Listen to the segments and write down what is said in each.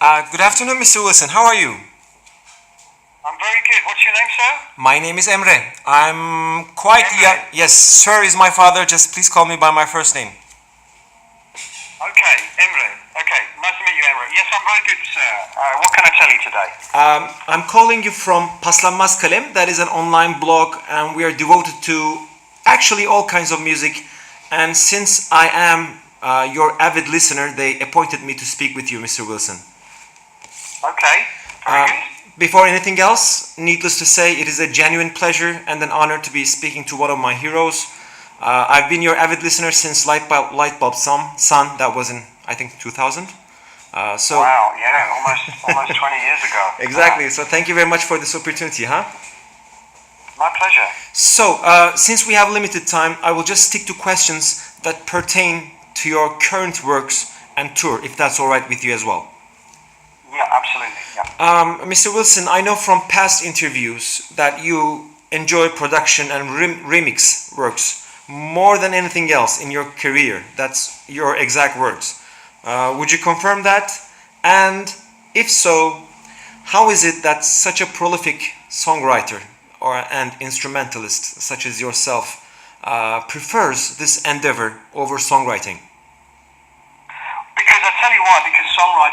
Uh, good afternoon, Mr. Wilson. How are you? I'm very good. What's your name, sir? My name is Emre. I'm quite Emre. young. Yes, sir is my father. Just please call me by my first name. Okay, Emre. Okay, nice to meet you, Emre. Yes, I'm very good, sir. Uh, what can I tell you today? Um, I'm calling you from Paslanmaz Kalem. That is an online blog, and we are devoted to actually all kinds of music. And since I am uh, your avid listener, they appointed me to speak with you, Mr. Wilson. Okay, good. before anything else, needless to say, it is a genuine pleasure and an honor to be speaking to one of my heroes. Uh, I've been your avid listener since Lightbulb, Lightbulb Sun, Sun, that was in, I think, 2000. Uh, so, Wow, yeah, almost almost 20 years ago. exactly. So, thank you very much for this opportunity, huh? Uh, my pleasure. So, uh, since we have limited time, I will just stick to questions that pertain to your current works and tour, if that's all right with you as well. Yeah, absolutely. Yeah. Um, Mr. Wilson, I know from past interviews that you enjoy production and rem- remix works more than anything else in your career. That's your exact words. Uh, would you confirm that? And if so, how is it that such a prolific songwriter or and instrumentalist such as yourself uh, prefers this endeavor over songwriting? Because I tell you why, because songwriting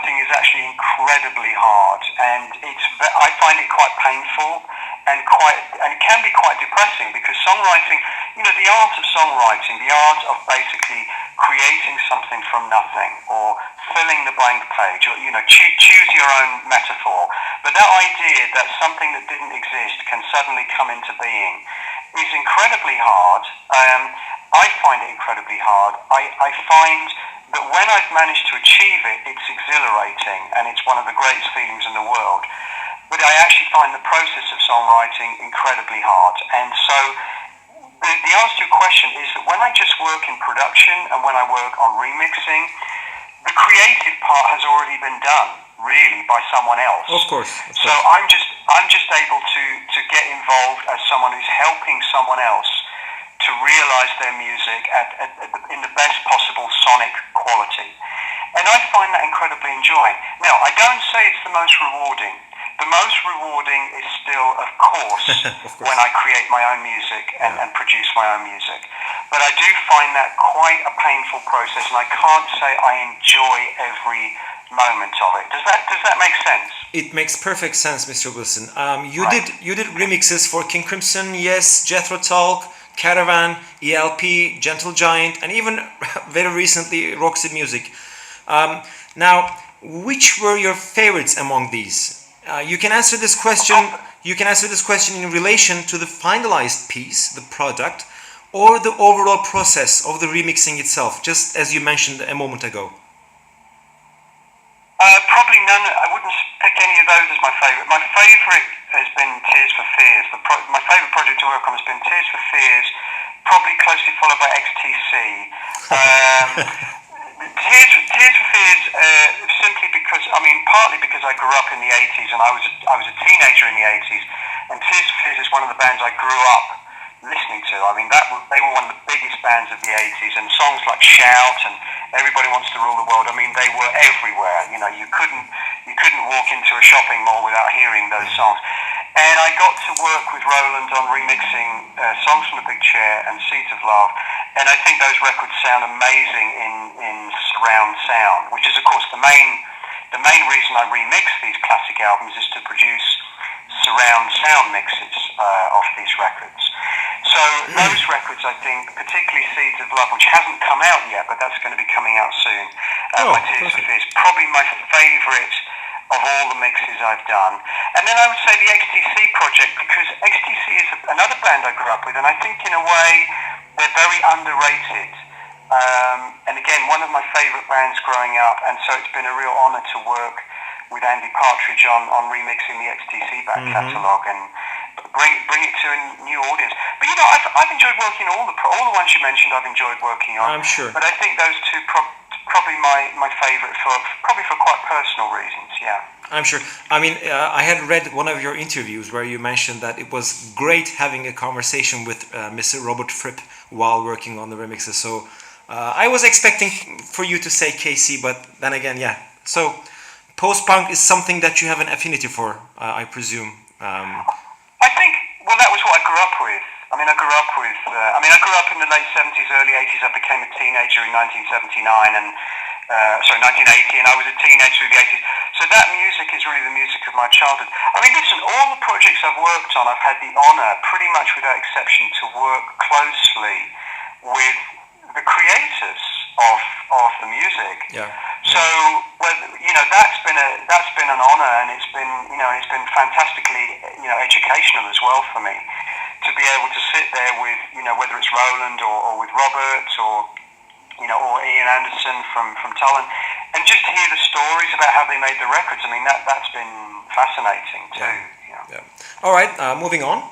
incredibly hard, and it's I find it quite painful and quite and it can be quite depressing because songwriting, you know, the art of songwriting, the art of basically creating something from nothing or filling the blank page, or you know, choo- choose your own metaphor. But that idea that something that didn't exist can suddenly come into being is incredibly hard. Um, I find it incredibly hard. I, I find that when I've managed to achieve it, it's exhilarating and it's one of the greatest feelings in the world. But I actually find the process of songwriting incredibly hard. And so the, the answer to your question is that when I just work in production and when I work on remixing, the creative part has already been done, really, by someone else. Of course. Of So course. I'm just I'm just able to to get involved as someone who's helping someone else to realize their music at, at, at the, in the best possible sonic quality, and I find that incredibly enjoying. Now I don't say it's the most rewarding. The most rewarding is still, of course, Of course. when I create my own music and, and produce my own music. But I do find that quite a painful process, and I can't say I enjoy every moment of it. Does that does that make sense? It makes perfect sense, Mr. Wilson. Um, you Right. did you did remixes for King Crimson, Yes, Jethro Tull, Caravan, ELP, Gentle Giant, and even very recently Roxy Music. Um, now, which were your favorites among these? Uh, you can answer this question. You can answer this question in relation to the finalized piece, the product, or the overall process of the remixing itself, just as you mentioned a moment ago. Uh, probably none. I wouldn't pick any of those as my favourite. My favourite has been Tears for Fears. The pro- my favourite project to work on has been Tears for Fears, probably by XTC. Um, Tears, Tears for Fears, uh, simply because I mean, partly because I grew up in the '80s and I was a, I was a teenager in the '80s, and Tears for Fears is one of the bands I grew up listening to. I mean, that they were one of the biggest bands of the 80s, and songs like Shout and Everybody Wants to Rule the World. I mean, they were everywhere. You know, you couldn't you couldn't walk into a shopping mall without hearing those songs. And I got to work with Roland on remixing uh, songs from the Big Chair and Seeds of Love, and I think those records sound amazing in in surround sound, which is of course the main the main reason I remix these classic albums is to produce surround sound mixes uh, of these records. So those records, I think, particularly Seeds of Love, which hasn't come out yet, but that's going to be coming out soon, uh, Oh, by Tears for perfect. Fears, probably my favourite of all the mixes I've done. And then I would say the XTC project, because XTC is another band I grew up with, and I think in a way they're very underrated. Um, and again, one of my favourite bands growing up, and so it's been a real honour to work with Andy Partridge on, on remixing the XTC back Mm-hmm. catalogue and bring bring it to a new audience. But you know, I've, I've enjoyed working all the pro- all the ones you mentioned. I've enjoyed working on. I'm sure. But I think those two pro- probably my, my favourite for probably for quite personal reasons. Yeah. I'm sure. I mean, uh, I had read one of your interviews where you mentioned that it was great having a conversation with uh, Mr. Robert Fripp while working on the remixes. So uh, I was expecting for you to say KC, but then again, yeah. So post-punk is something that you have an affinity for, uh, I presume. Um, I think, well, that was what I grew up with. I mean, I grew up with, uh, I mean, I grew up in the late 70s, early 80s. I became a teenager in 1979 and, uh, sorry, 1980, and I was a teenager through the 80s. So that music is really the music of my childhood. I mean, listen, projects I've worked on, I've had the honour, pretty much without exception, to work closely with the creators of, of the music. yeah. So, well, you know, that's been a that's been an honour, and it's been you know it's been fantastically you know educational as well for me to be able to sit there with you know whether it's Roland or, or with Robert or you know or Ian Anderson from from Tullen, and just hear the stories about how they made the records. I mean that that's been fascinating too. Yeah. Yeah. All right, uh, moving on.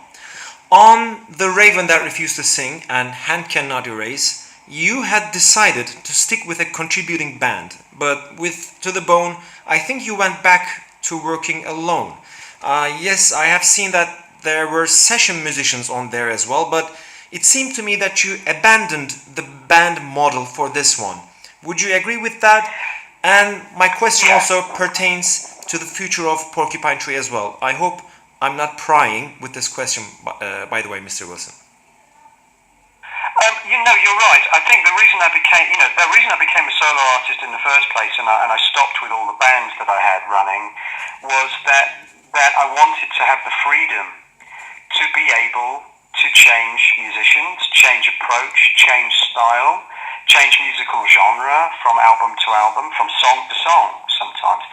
On The Raven That Refused to Sing and Hand Cannot Erase, you had decided to stick with a contributing band, but with To the Bone, I think you went back to working alone. Uh, yes, I have seen that there were session musicians on there as well, but it seemed to me that you abandoned the band model for this one. Would you agree with that? And my question also pertains to the future of Porcupine Tree as well. I hope I'm not prying with this question, uh, by the way, Mr. Wilson. Um, you know, you're right. I think the reason I became, you know, the reason I became a solo artist in the first place, and I, and I stopped with all the bands that I had running, was that that I wanted to have the freedom to be able to change musicians, change approach, change style, change musical genre from album to album, from song to song sometimes.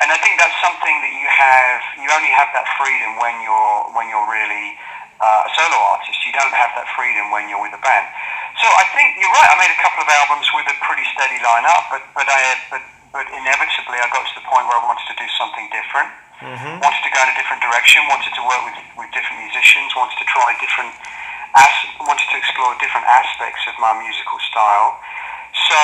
And I think that's something that you have, you only have that freedom when you're, when you're really uh, a solo artist. You don't have that freedom when you're with a band. So I think you're right. I made a couple of albums with a pretty steady lineup, but, but I but, but inevitably I got to the point where I wanted to do something different wanted to go in a different direction, wanted to work with, with different musicians, wanted to try different, as- wanted to explore different aspects of my musical style. So,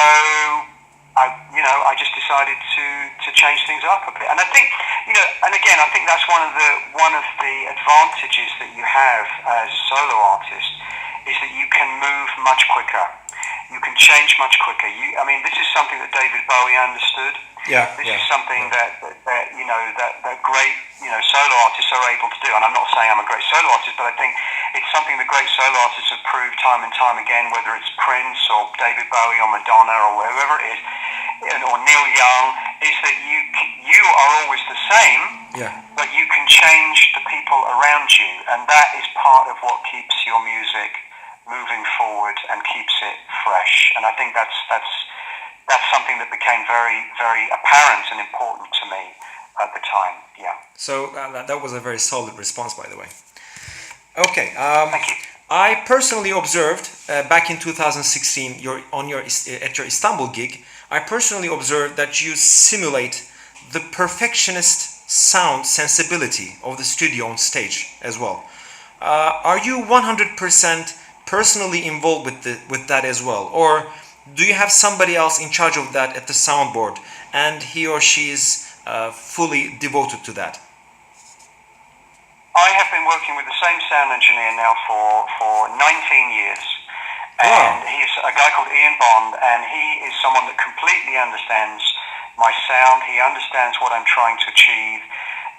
I, you know, I just decided to, to change things up a bit. And I think, you know, and again, I think that's one of the one of the advantages that you have as a solo artist is that you can move much quicker. You can change much quicker. You, I mean, this is something that David Bowie understood. Yeah, This yeah, is something that, that, that you know that, that great you know solo artists are able to do. And I'm not saying I'm a great solo artist, but I think it's something that great solo artists have proved time and time again, whether it's Prince or David Bowie or Madonna or whoever it is, or Neil Young, is that you you are always the same, Yeah. but you can change the people around you, and that is part of what keeps your music moving forward and keeps it fresh. And I think that's that's that's something became very very apparent and important to me at the time. Yeah. So uh, that, that was a very solid response, by the way. Okay. Um, Thank you. I personally observed uh, back in 2016 your, on your at your Istanbul gig. I personally observed that you simulate the perfectionist sound sensibility of the studio on stage as well. Uh, are you 100% personally involved with the, with that as well, or do you have somebody else in charge of that at the soundboard, and he or she is uh, fully devoted to that? I have been working with the same sound engineer now for, for 19 years. Wow. And he's a guy called Ian Bond, and he is someone that completely understands my sound. He understands what I'm trying to achieve.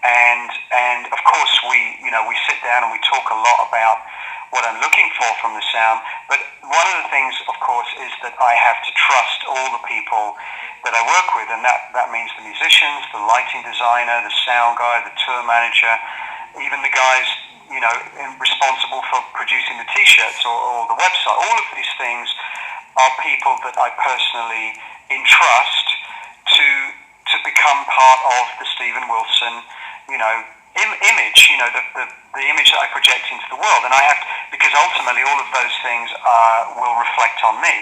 And, and of course, we, you know, we sit down and we talk a lot about what I'm looking for from the sound. But one of the things, of course, is that I have to trust all the people that I work with, and that, that means the musicians, the lighting designer, the sound guy, the tour manager, even the guys, you know, responsible for producing the T-shirts or, or the website. All of these things are people that I personally entrust to to become part of the Stephen Wilson, you know, Im- image. You know, the, the the image that I project into the world, and I have because ultimately all of those things will reflect on me.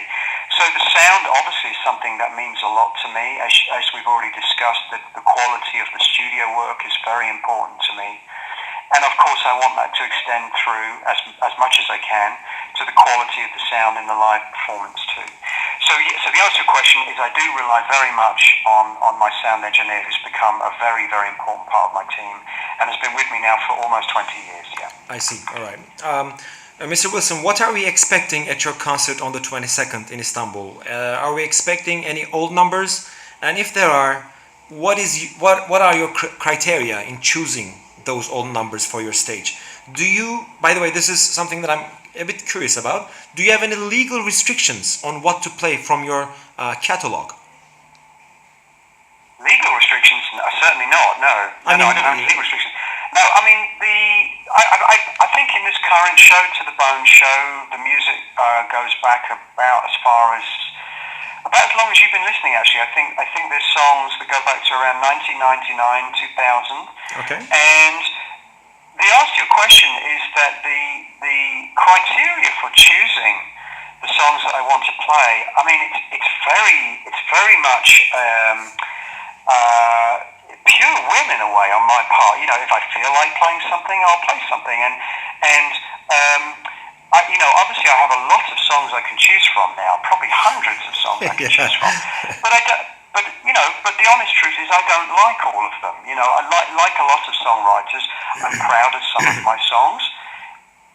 So the sound obviously is something that means a lot to me, as, as we've already discussed. That the quality of the studio work is very important to me. And of course, I want that to extend through as, as much as I can to the quality of the sound in the live performance too. So, so the answer to your question is I do rely very much on, on my sound engineer who's become a very, very important part of my team and has been with me now for almost 20 years, yeah. I see. All right. Um, uh, Mr. Wilson, what are we expecting at your concert on the 22nd in Istanbul? Uh, are we expecting any old numbers? And if there are, what is you, what what are your cr- criteria in choosing those old numbers for your stage? Do you, by the way, this is something that I'm a bit curious about. Do you have any legal restrictions on what to play from your uh, catalog? Legal restrictions? No, certainly not. No, I no, no, I don't have legal restrictions. No, I mean the. I, I, I think in this current show, to the Bone show, the music uh, goes back about as far as about as long as you've been listening. Actually, I think I think there's songs that go back to around 1999, 2000. Okay. And the answer to your question is that the the criteria for choosing the songs that I want to play, I mean, it's it's very it's very much um, uh, pure whim in a way on my part. You know, if I feel like playing something, I'll play something, and and um, I, you know, obviously I have a lot of songs I can choose from now, probably hundreds of songs I can Yeah. choose from, but I don't. But you know, but the honest truth is, I don't like all of them. You know, I like like a lot of songwriters. I'm proud of some of my songs,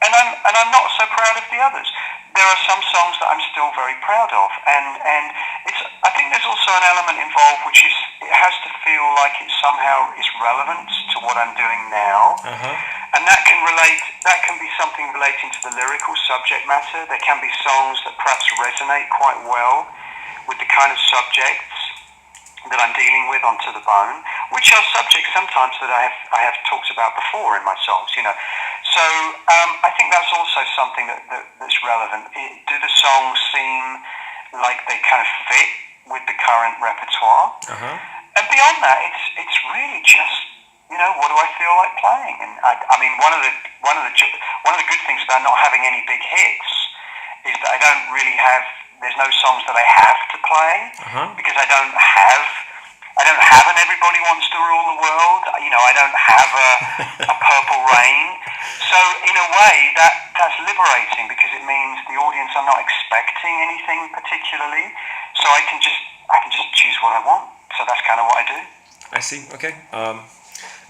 and I'm and I'm not so proud of the others. There are some songs that I'm still very proud of, and and it's. I think there's also an element involved which is it has to feel like it somehow is relevant to what I'm doing now, Uh-huh. and that can relate. That can be something relating to the lyrical subject matter. There can be songs that perhaps resonate quite well with the kind of subjects that I'm dealing with onto the bone, which are subjects sometimes that I have I have talked about before in my songs, you know. So um, I think that's also something that, that that's relevant. It, do the songs seem like they kind of fit with the current repertoire? Uh-huh. And beyond that, it's it's really just you know what do I feel like playing? And I, I mean, one of the one of the one of the good things about not having any big hits is that I don't really have. There's no songs that I have to play Uh-huh. because I don't have. I don't have an everybody wants to rule the world. You know, I don't have a, a purple rain. So in a way, that that's liberating because it means the audience are not expecting anything particularly. So I can just I can just choose what I want. So that's kind of what I do. I see. Okay. Um,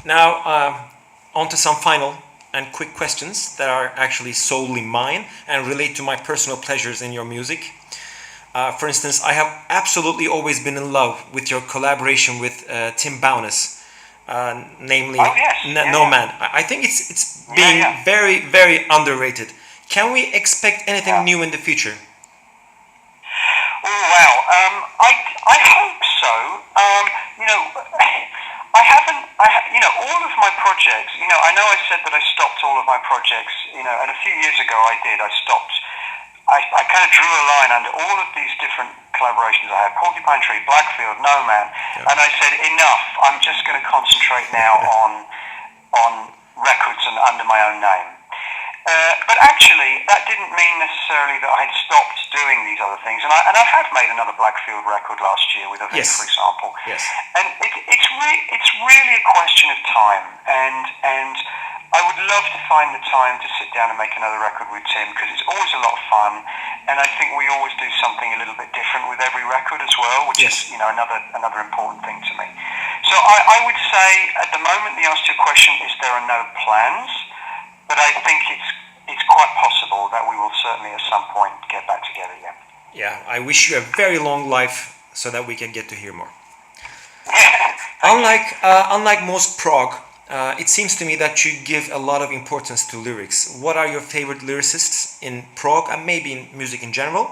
now, um, on to some final and quick questions that are actually solely mine and relate to my personal pleasures in your music. Uh, for instance, I have absolutely always been in love with your collaboration with uh, Tim Bowness, uh, namely Oh, yes. Yeah, No yeah. Man. I think it's it's being yeah. very very underrated. Can we expect anything new in the future? Oh wow. Um, I I hope so. Um, you know, I haven't. I ha- you know all of my projects. You know, I know I said that I stopped all of my projects. You know, and a few years ago I did. I stopped. I, I kind of drew a line under all of these different collaborations I had. Porcupine Tree, Blackfield, No Man, and I said enough. I'm just going to concentrate now on on records and under my own name. Uh, but actually, that didn't mean necessarily that I had stopped doing these other things. And I, and I have made another Blackfield record last year with a Yes. for example. Yes. And it, it's, re- it's really a question of time. And, and I would love to find the time to sit down and make another record with Tim because it's always a lot of fun. And I think we always do something a little bit different with every record as well, which Yes. is, you know, another, another important thing to me. So I, I would say at the moment the answer to your question is there are no plans but I think it's it's quite possible that we will certainly at some point get back together again. Yeah, I wish you a very long life so that we can get to hear more. Unlike uh, unlike most prog, uh, it seems to me that you give a lot of importance to lyrics. What are your favorite lyricists in prog and maybe in music in general?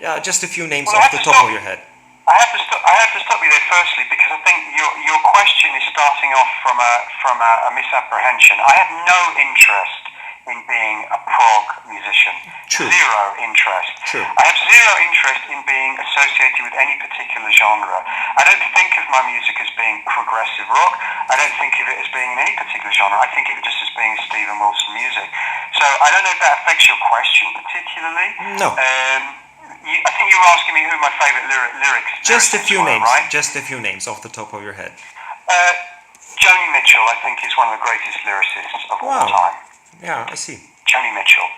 Yeah, just a few names Well, off the to top stop- of your head. I have to stop. I have to stop you there firstly because I think your your question is starting off from a from a, a misapprehension. I have no interest in being a prog musician. True. Zero interest. True. I have zero interest in being associated with any particular genre. I don't think of my music as being progressive rock. I don't think of it as being in any particular genre. I think of it just as being Stephen Wilson music. So I don't know if that affects your question particularly. No. Um, you, I think you were asking me who my favourite lyric, lyrics. Just a few were, names. right? Just a few names off the top of your head. Uh, Joni Mitchell, I think, is one of the greatest lyricists of all time. Yeah, I see. Joni Mitchell.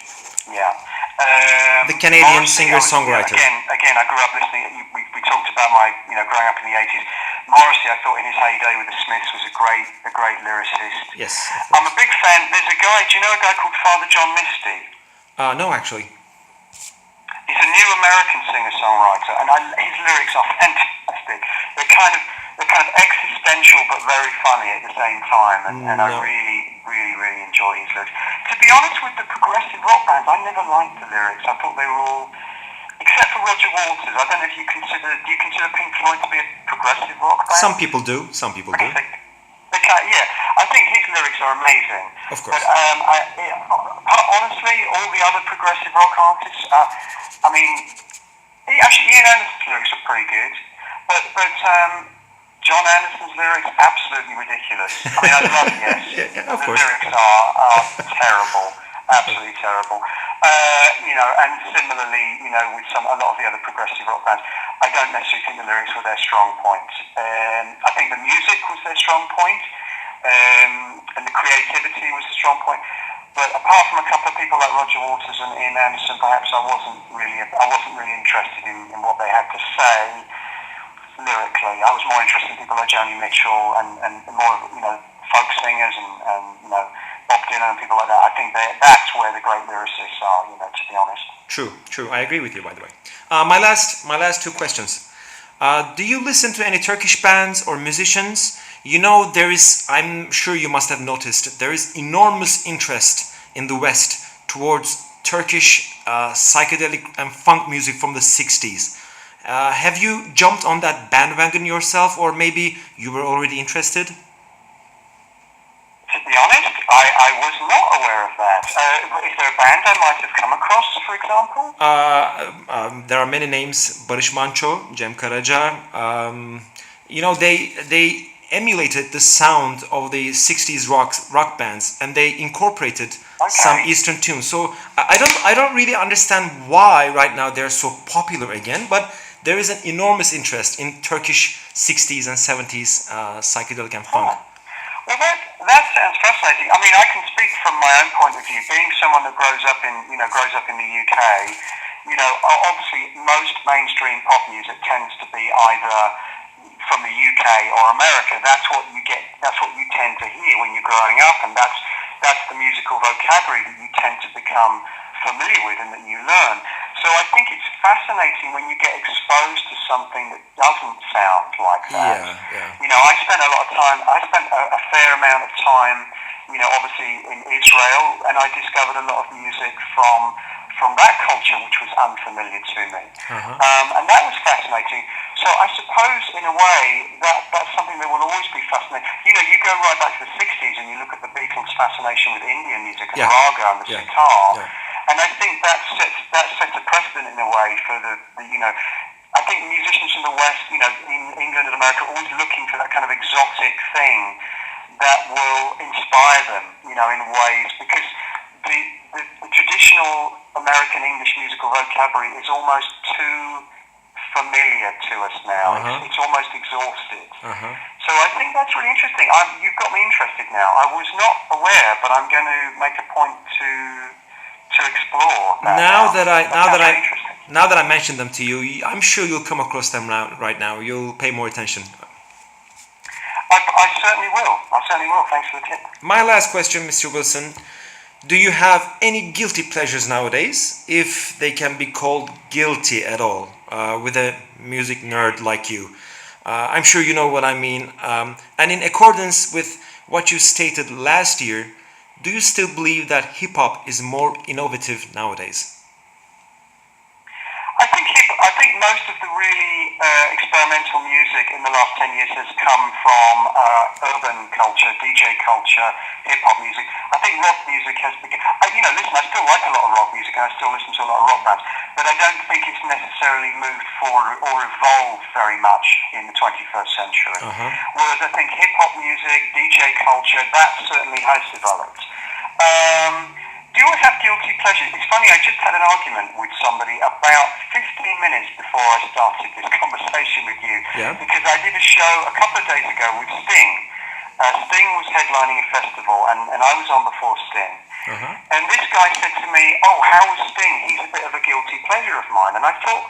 Yeah. Um, The Canadian Morrissey, singer-songwriter. Again, again, I grew up listening. We, we talked about my, you know, growing up in the eighties. Morrissey, I thought in his heyday with the Smiths was a great, a great lyricist. Yes. I'm a big fan. There's a guy. Do you know a guy called Father John Misty? Uh, no, actually. He's a new American singer-songwriter, and I, his lyrics are fantastic. They're kind of they're kind of existential but very funny at the same time, and, and I really, really, really enjoy his lyrics. To be honest with the progressive rock bands, I never liked the lyrics. I thought they were all, except for Roger Waters. I don't know if you consider, do you consider Pink Floyd to be a progressive rock band? Some people do. Some people do. I think, okay, yeah, I think his lyrics are amazing. Of course. But um, I, yeah, honestly, all the other progressive rock artists, uh, I mean, actually Ian Anderson's lyrics are pretty good, but but um, John Anderson's lyrics absolutely ridiculous. I mean, I love Yes. Yeah, the course. lyrics are, are terrible, absolutely terrible. Uh, you know, and similarly, you know, with some a lot of the other progressive rock bands, I don't necessarily think the lyrics were their strong point. Um, I think the music was their strong point, um, and the creativity was the strong point. But apart from a couple of people like Roger Waters and Ian Anderson, perhaps I wasn't really I wasn't really interested in, in what they had to say lyrically. I was more interested in people like Joni Mitchell and, and more you know, folk singers and, and, you know, Bob Dylan and people like that. I think that that's where the great lyricists are, you know, to be honest. True, true. I agree with you, by the way. Uh, my last, my last two questions. Uh, do you listen to any Turkish bands or musicians? You know, there is. I'm sure you must have noticed there is enormous interest in the West towards Turkish uh, psychedelic and funk music from the '60s. Uh, have you jumped on that bandwagon yourself, or maybe you were already interested? To be honest, I, I was not aware of that. Uh, is there a band I might have come across, for example? Uh, um, there are many names: Barış Manço, Cem Karaca. Um, you know, they they emulated the sound of the '60s rock rock bands, and they incorporated some Eastern tunes. So I I don't I don't really understand why right now they're so popular again, but there is an enormous interest in Turkish '60s and '70s uh, psychedelic and funk. Well, that that sounds fascinating. I mean, I can speak from my own point of view. Being someone that grows up in, you know, grows up in the UK, you know, obviously most mainstream pop music tends to be either from the UK or America. That's what you get. That's what you tend to hear when you're growing up, and that's that's the musical vocabulary that you tend to become familiar with and that you learn. So I think it's fascinating when you get exposed to something that doesn't sound like that. Yeah, yeah. You know, I spent a lot of time, I spent a, a fair amount of time, you know, obviously in Israel, and I discovered a lot of music from from that culture which was unfamiliar to me. Uh-huh. Um, and that was fascinating. So I suppose, in a way, that that's something that will always be fascinating. You know, you go right back to the 60s and you look at the Beatles' fascination with Indian music and Yeah. raga and the Yeah. sitar. Yeah. And I think that sets, that sets a precedent in a way for the, the, you know, I think musicians from the West, you know, in England and America, are always looking for that kind of exotic thing that will inspire them, you know, in ways, because the, the, the traditional American English musical vocabulary is almost too familiar to us now. Uh-huh. It's, it's almost exhausted. Uh-huh. So I think that's really interesting. i you've got me interested now. I was not aware, but I'm going to make a point to to explore that. now that I now that I now that I mentioned them to you, I'm sure you'll come across them now, right now. You'll pay more attention. I, I certainly will. I certainly will. Thanks for the tip. My last question, Mr. Wilson. Do you have any guilty pleasures nowadays, if they can be called guilty at all, uh, with a music nerd like you? Uh, I'm sure you know what I mean. Um, and in accordance with what you stated last year, do you still believe that hip hop is more innovative nowadays? I think hip, I think most of really uh, experimental music in the last ten years has come from uh, urban culture, DJ culture, hip hop music. I think rock music has become. I, you know, listen, I still like a lot of rock music, and I still listen to a lot of rock bands, but I don't think it's necessarily moved forward or evolved very much in the 21st century. Uh-huh. Whereas I think hip hop music, DJ culture, that certainly has developed. Um, do you always have guilty pleasures? It's funny, I just had an argument with somebody about 15 minutes before I started this conversation with you. Yeah. Because I did a show a couple of days ago with Sting. Uh, Sting was headlining a festival, and, and I was on before Sting. Uh-huh. And this guy said to me, oh, how was Sting? He's a bit of a guilty pleasure of mine. And I thought,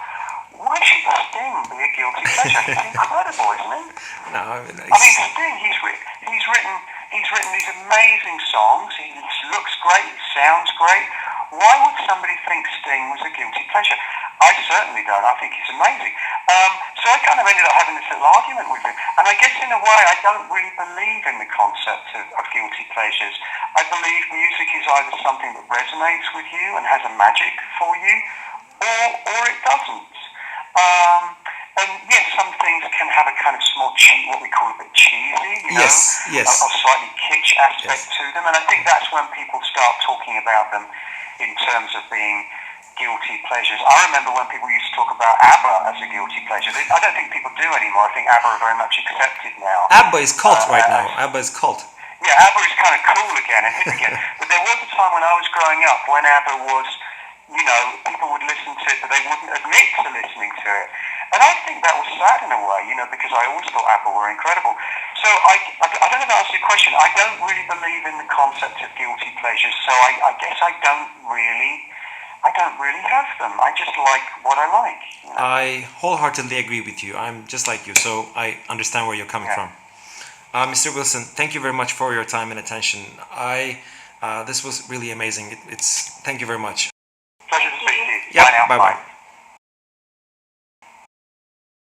why should Sting be a guilty pleasure? It's incredible, isn't it? No, I mean, I mean, Sting, he's he's written, he's written these amazing songs. He looks great, he sounds great. Why would somebody think Sting was a guilty pleasure? I certainly don't. I think he's amazing. Um, so I kind of ended up having this little argument with him. And I guess in a way, I don't really believe in the concept of, of guilty pleasures. I believe music is either something that resonates with you and has a magic for you, or, or it doesn't. Um, and yes, some things can have a kind of small cheat, what we call a bit cheesy, you know, Yes, yes. or slightly kitsch aspect Yes. to them. And I think that's when people start talking about them in terms of being guilty pleasures. I remember when people used to talk about ABBA as a guilty pleasure. I don't think people do anymore. I think ABBA are very much accepted now. ABBA is cult uh, right uh, now. ABBA is cult. Yeah, ABBA is kind of cool again and hip again. but there was a time when I was growing up when ABBA was, you know, people would listen to it, but they wouldn't admit to listening to it. And I think that was sad in a way, you know, because I always thought Apple were incredible. So I, I, I don't know if that answers your question. I don't really believe in the concept of guilty pleasures, so I, I guess I don't really, I don't really have them. I just like what I like. You know? I wholeheartedly agree with you. I'm just like you, so I understand where you're coming Yeah. from. Uh, Mr. Wilson, thank you very much for your time and attention. I uh, this was really amazing. It, it's thank you very much. Pleasure to speak to you. Yeah, Bye now. bye bye.